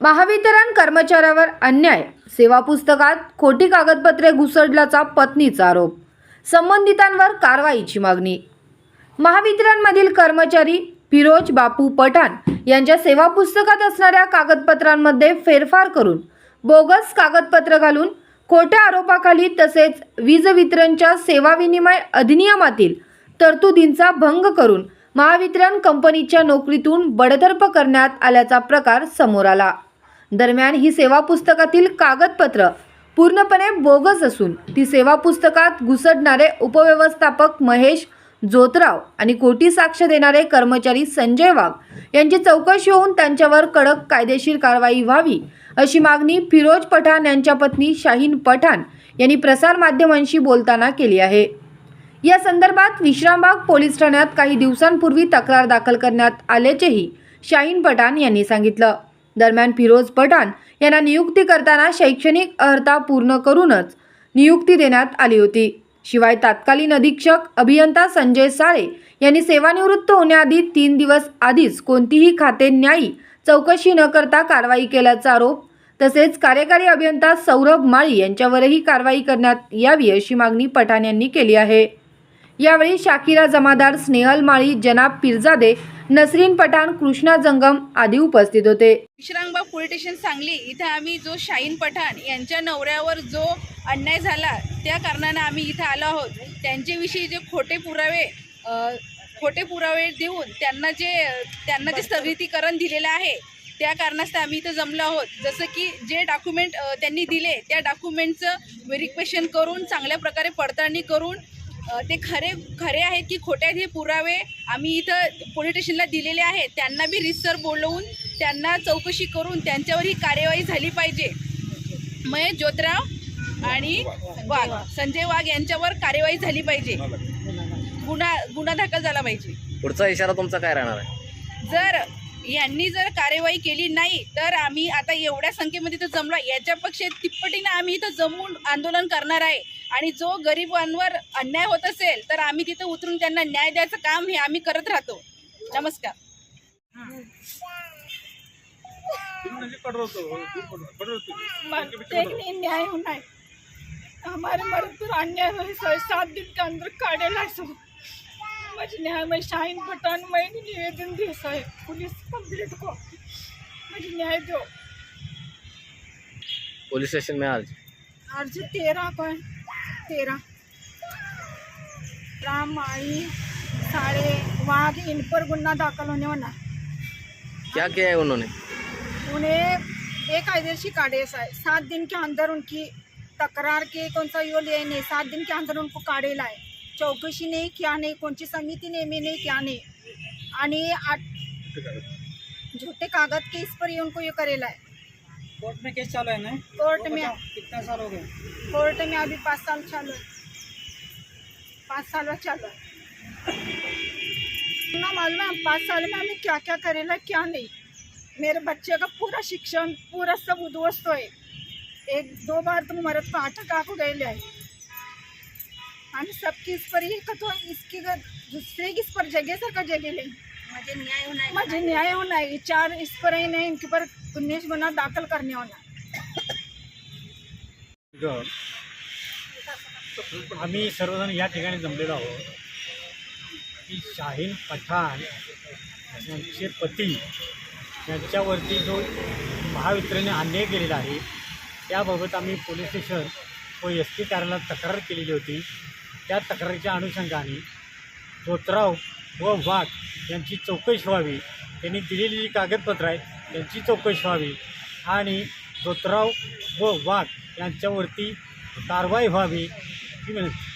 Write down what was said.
महावितरण कर्मचाऱ्यावर अन्याय. सेवा पुस्तकात खोटी कागदपत्रे घुसडल्याचा पत्नीचा आरोप. संबंधितांवर कारवाईची मागणी. महावितरणमधील कर्मचारी फिरोज बापू पठाण यांच्या सेवा पुस्तकात असणाऱ्या कागदपत्रांमध्ये फेरफार करून बोगस कागदपत्र घालून खोट्या आरोपाखाली तसेच वीज वितरणच्या सेवा विनिमय अधिनियमातील तरतुदींचा भंग करून महावितरण कंपनीच्या नोकरीतून बडतर्फ करण्यात आल्याचा प्रकार समोर आला. दरम्यान ही सेवा पुस्तकातील कागदपत्र पूर्णपणे बोगस असून ती सेवा पुस्तकात घुसडणारे उपव्यवस्थापक महेश जोतराव आणि कोटी साक्ष देणारे कर्मचारी संजय वाघ यांची चौकशी होऊन त्यांच्यावर कडक कायदेशीर कारवाई व्हावी अशी मागणी फिरोज पठाण यांच्या पत्नी शाहीन पठाण यांनी प्रसारमाध्यमांशी बोलताना केली आहे. या संदर्भात विश्रामबाग पोलीस ठाण्यात काही दिवसांपूर्वी तक्रार दाखल करण्यात आल्याचेही शाहीन पठाण यांनी सांगितलं. दरम्यान फिरोज पठाण यांना नियुक्ती करताना शैक्षणिक अर्हता पूर्ण करूनच नियुक्ती देण्यात आली होती. शिवाय तत्कालीन अधीक्षक अभियंता संजय साळे यांनी सेवानिवृत्त होण्याआधी तीन दिवस आधीच कोणतीही खाते न्यायी चौकशी न करता कारवाई केल्याचा आरोप तसेच कार्यकारी अभियंता सौरभ माळी यांच्यावरही कारवाई करण्यात यावी अशी मागणी पठाण यांनी केली आहे. यावेळी शाकिरा जमादार स्नेहल माळी जनाब पिरजादे नसरीन पठाण कृष्णा जंगम आदी उपस्थित होते. विश्रामबाग पोलीस स्टेशन सांगली इथं आम्ही जो शाहीन पठाण यांच्या नवऱ्यावर जो अन्याय झाला त्या कारणानं आम्ही इथं आलो आहोत. त्यांच्याविषयी जे खोटे पुरावे अ, खोटे पुरावे देऊन त्यांना जे त्यांना जे स्थगितीकरण दिलेलं आहे त्या कारणास्तव आम्ही इथं जमलो आहोत. जसं की जे डॉक्युमेंट त्यांनी दिले त्या डॉक्युमेंटचं व्हेरिफिकेशन करून चांगल्या प्रकारे पडताळणी करून ते खरे खरे आहेत की खोटे आहेत हे पुरावे आम्ही इथं पोलीस स्टेशनला दिलेले आहेत. त्यांना बी रिसर बोलवून त्यांना चौकशी करून त्यांच्यावर ही कार्यवाही झाली पाहिजे. महेश ज्योतराव आणि वाघ संजय वाघ यांच्यावर कार्यवाही झाली पाहिजे. गुन्हा गुन्हा दाखल झाला पाहिजे. पुढचा इशारा तुमचा काय राहणार आहे? जर यांनी जर कार्यवाही केली नाही तर आम्ही आता एवढ्या संख्येमध्ये इथं जमलो. याच्यापेक्षा तिप्पटीनं आम्ही इथं जमून आंदोलन करणार आहे. आणि जो गरिबांवर अन्याय होत असेल तर आम्ही तिथं उतरून त्यांना न्याय द्यायचं काम हे आम्ही करत राहतो. नमस्कार. न्याय होना है हमारे मर्द पर अन्याय हुए सात दिन के अंदर काढ़ेला सो मुझे न्याय में शाहीन पठान मैं निवेदन दिए साहेब. पुलिस कंप्लीट को मुझे न्याय दो पोलीस स्टेशन में आज अर्ज तेरह को है तेरह राम आई सारे वहाँ के इन पर गुन्ना दाखल होने वाला क्या किया है उन्होंने? उन्हें बेकायदेशी सा- सात दिन के अंदर उनकी तक्रार के कौन सा यो लिए नहीं. सात दिन के अंदर उनको काढे लाए चौकशी नाही क्या नाही कोणची समिती नेमी नाही क्या नहीं. आणि आठ झूठे कागज के इस पर ये उनको ये करेला है कोर्ट में केस चालू है ना? कोर्ट में। कितना साल हो गए? कोर्ट में अभी पाँच साल चालू है। पाँच साल में चालू है। ना मालूम है पाँच साल में हमें क्या क्या करेला क्या नहीं। मेरे बच्चे का पूरा शिक्षण पूरा सब उद्वस्त है एक दो बार तो मरद को अटक आको गए है। हम सबकी इस पर ही कतो इसकी दूसरे की इस पर जगह सर का जगह ले? माझे न्याय होणार मुझे न्याय होना है चार इस पर ही नहीं इनके ऊपर गुन्हेश गुना दाखल करने होना आम्ही सर्वजण या ठिकाणी जमलेलो आहोत. की शाहीन पठाण यांचे पती यांच्यावरती जो महावितरणाने अन्याय केलेला आहे त्याबाबत आम्ही पोलीस स्टेशन व एस पी कार्यालयात तक्रार केलेली होती. त्या तक्रारीच्या अनुषंगाने जोतराव व वाघ यांची चौकशी व्हावी. त्यांनी दिलेली जी कागदपत्रं आहेत त्यांची चौकशी व्हावी. आणि जोतराव व वाघ यांच्यावरती कारवाई व्हावी ही विनंती.